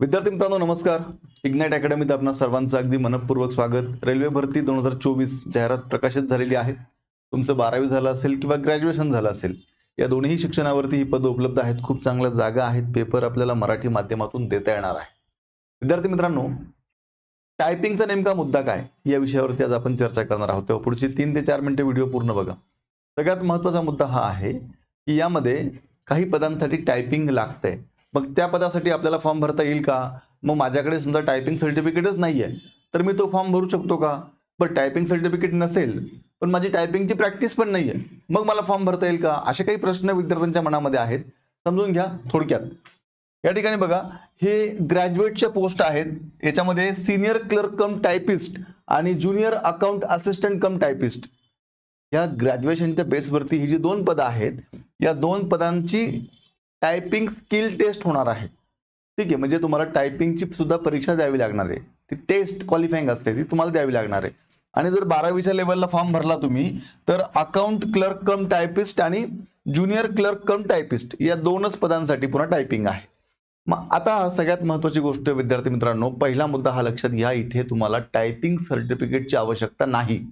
विद्यार्थी मित्रांनो नमस्कार. इग्नाइट अकॅडमीत आपणा सर्वांचं अगदी मनपूर्वक स्वागत. रेल्वे भरती दोन हजार चोवीस जाहिरात प्रकाशित झालेली आहे. तुमचं बारावी झालं असेल किंवा ग्रॅज्युएशन झालं असेल या दोन्ही शिक्षणावरती ही पदं उपलब्ध आहेत. खूप चांगल्या जागा आहेत. पेपर आपल्याला मराठी माध्यमातून देता येणार आहे. विद्यार्थी मित्रांनो टायपिंगचा नेमका मुद्दा काय? या विषयावरती आज आपण चर्चा करणार आहोत. तेव्हा पुढची तीन ते चार मिनिटे व्हिडिओ पूर्ण बघा. सगळ्यात महत्त्वाचा मुद्दा हा आहे की यामध्ये काही पदांसाठी टायपिंग लागतंय. मग त्या पदासाठी आपल्याला फॉर्म भरता येईल का? मग माझ्याकडे समजा टायपिंग सर्टिफिकेटच नाही आहे तर मी तो फॉर्म भरू शकतो का? पण टायपिंग सर्टिफिकेट नसेल पण माझी टायपिंगची प्रॅक्टिस पण नाही आहे मग मला फॉर्म भरता येईल का? असे काही प्रश्न विद्यार्थ्यांच्या मनामध्ये आहेत. समजून घ्या थोडक्यात. या ठिकाणी बघा हे ग्रॅज्युएटच्या पोस्ट आहेत. याच्यामध्ये सिनियर क्लर्क कम टायपिस्ट आणि junior account assistant cum typist या ग्रॅज्युएशनच्या बेसवरती ही जी दोन पदं आहेत या दोन पदांची टायपिंग स्किल टेस्ट होणार आहे. ठीक आहे म्हणजे तुम्हाला टायपिंगची सुद्धा परीक्षा द्यावी लागणार आहे. ती टेस्ट क्वालिफाईंग असते ती तुम्हाला द्यावी लागणार आहे. आणि जर बारावीच्या लेवलला फॉर्म भरला तुम्ही तर अकाउंट क्लर्क कम टायपिस्ट आणि ज्युनियर क्लर्क कम टायपिस्ट या दोनच पदांसाठी पुन्हा टायपिंग आहे. मग आता सगळ्यात महत्त्वाची गोष्ट विद्यार्थी मित्रांनो पहिला मुद्दा हा लक्षात घ्या इथे तुम्हाला टायपिंग सर्टिफिकेटची आवश्यकता नाही.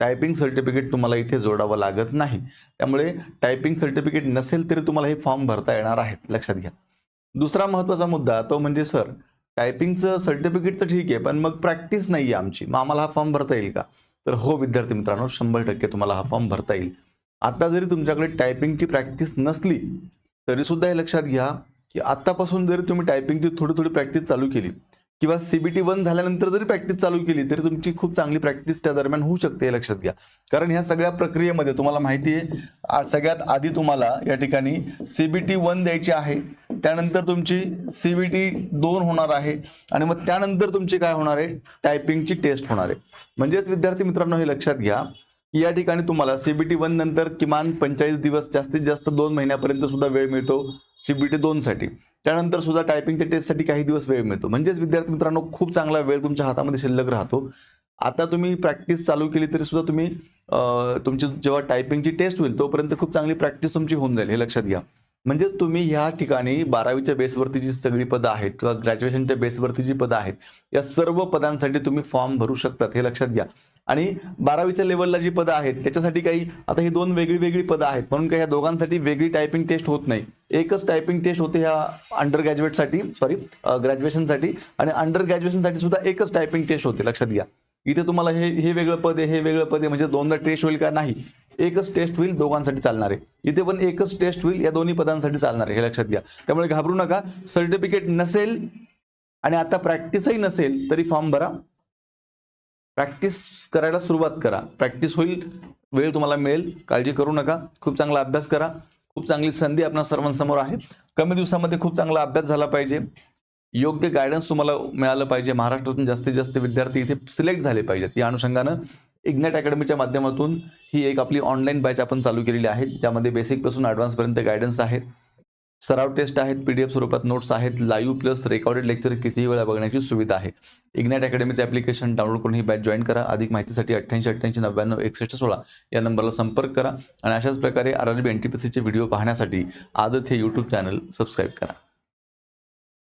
टायपिंग सर्टिफिकेट तुम्हाला इथे जोडावं लागत नाही. त्यामुळे टायपिंग सर्टिफिकेट नसेल तरी तुम्हाला हे फॉर्म भरता येणार आहेत. लक्षात घ्या. दुसरा महत्त्वाचा मुद्दा तो म्हणजे सर टायपिंगचं सर्टिफिकेट तर ठीक आहे पण मग प्रॅक्टिस नाही आहे आमची. मग आम्हाला हा फॉर्म भरता येईल का? तर हो विद्यार्थी मित्रांनो शंभर टक्के तुम्हाला हा फॉर्म भरता येईल. आता जरी तुमच्याकडे टायपिंगची प्रॅक्टिस नसली तरी सुद्धा हे लक्षात घ्या की आत्तापासून जरी तुम्ही टायपिंगची थोडी थोडी प्रॅक्टिस चालू केली किंवा सीबीटी वन झाल्यानंतर जरी प्रॅक्टिस चालू केली तरी तुमची खूप चांगली प्रॅक्टिस त्या दरम्यान होऊ शकते हे लक्षात घ्या. कारण ह्या सगळ्या प्रक्रियेमध्ये तुम्हाला माहिती आहे सगळ्यात आधी तुम्हाला या ठिकाणी सीबीटी वन द्यायची आहे. त्यानंतर तुमची सीबीटी दोन होणार आहे. आणि मग त्यानंतर तुमची काय होणार आहे? टायपिंगची टेस्ट होणार आहे. म्हणजेच विद्यार्थी मित्रांनो हे लक्षात घ्या. या ठिकाणी तुम्हाला सीबीटी वन नंतर किमान पंचेचाळीस दिवस जास्तीत जास्त दोन महिन्यापर्यंत सुद्धा वेळ मिळतो सीबीटी दोन साठी. त्यानंतर सुद्धा टायपिंगच्या टेस्टसाठी काही दिवस वेळ मिळतो. म्हणजेच विद्यार्थी मित्रांनो खूप चांगला वेळ तुमच्या हातामध्ये शिल्लक राहतो. आता तुम्ही प्रॅक्टिस चालू केली तरी सुद्धा तुम्ही तुमची जेव्हा टायपिंगची टेस्ट होईल तोपर्यंत खूप चांगली प्रॅक्टिस तुमची होऊन जाईल हे लक्षात घ्या. म्हणजेच तुम्ही ह्या ठिकाणी बारावीच्या बेसवरती जी सगळी पदं आहेत किंवा ग्रॅज्युएशनच्या बेसवरती जी पदं आहेत या सर्व पदांसाठी तुम्ही फॉर्म भरू शकतात हे लक्षात घ्या. आणि बारावीच्या लेवलला जी पदं आहेत त्याच्यासाठी काही आता ही दोन वेगळी वेगळी पदं आहेत म्हणून काही ह्या दोघांसाठी वेगळी टायपिंग टेस्ट होत नाही. एकच टायपिंग टेस्ट होते ह्या अंडर ग्रॅज्युएटसाठी सॉरी ग्रॅज्युएशनसाठी आणि अंडर ग्रॅज्युएशनसाठी सुद्धा एकच टायपिंग टेस्ट होते लक्षात घ्या. इथे तुम्हाला हे हे वेगळं पद आहे हे वेगळं पद आहे म्हणजे दोनदा टेस्ट होईल का? नाही. एकच टेस्ट होईल दोघांसाठी चालणार आहे. इथे पण एकच टेस्ट होईल या दोन्ही पदांसाठी चालणार आहे हे लक्षात घ्या. त्यामुळे घाबरू नका. सर्टिफिकेट नसेल आणि आता प्रॅक्टिसही नसेल तरी फॉर्म भरा. प्रॅक्टिस करायला सुरुवात करा. प्रॅक्टिस होईल वेळ तुम्हाला मिळेल. काळजी करू नका. खूप चांगला अभ्यास करा. खूप चांगली संधी आपल्या सर्वांसमोर आहे. कमी दिवसामध्ये खूप चांगला अभ्यास झाला पाहिजे. योग्य गायडन्स तुम्हाला मिळालं पाहिजे. महाराष्ट्रातून जास्तीत जास्त विद्यार्थी इथे सिलेक्ट झाले पाहिजेत. या अनुषंगानं इग्नेट अकॅडमीच्या माध्यमातून ही एक आपली ऑनलाईन बॅच आपण चालू केलेली आहे. ज्यामध्ये बेसिकपासून ॲडव्हान्सपर्यंत गायडन्स आहेत सराव टेस्ट आहेत पी डी एफ स्वरूपात नोट्स आहेत लाईव्ह प्लस रेकॉर्डेड लेक्चर कितीही वेळा बघण्याची सुविधा आहे. इग्नाइट अकॅडमीचं ॲप्लिकेशन डाउनलोड करून ही बॅच जॉईन करा. अधिक माहितीसाठी अठ्ठ्याऐंशी अठ्ठ्याऐंशी नव्याण्णव एकसष्ट सोळा या नंबरला संपर्क करा आणि अशाच प्रकारे R R B N T P सीचे व्हिडिओ पाहण्यासाठी आजच हे यूट्यूब चॅनल सबस्क्राईब करा.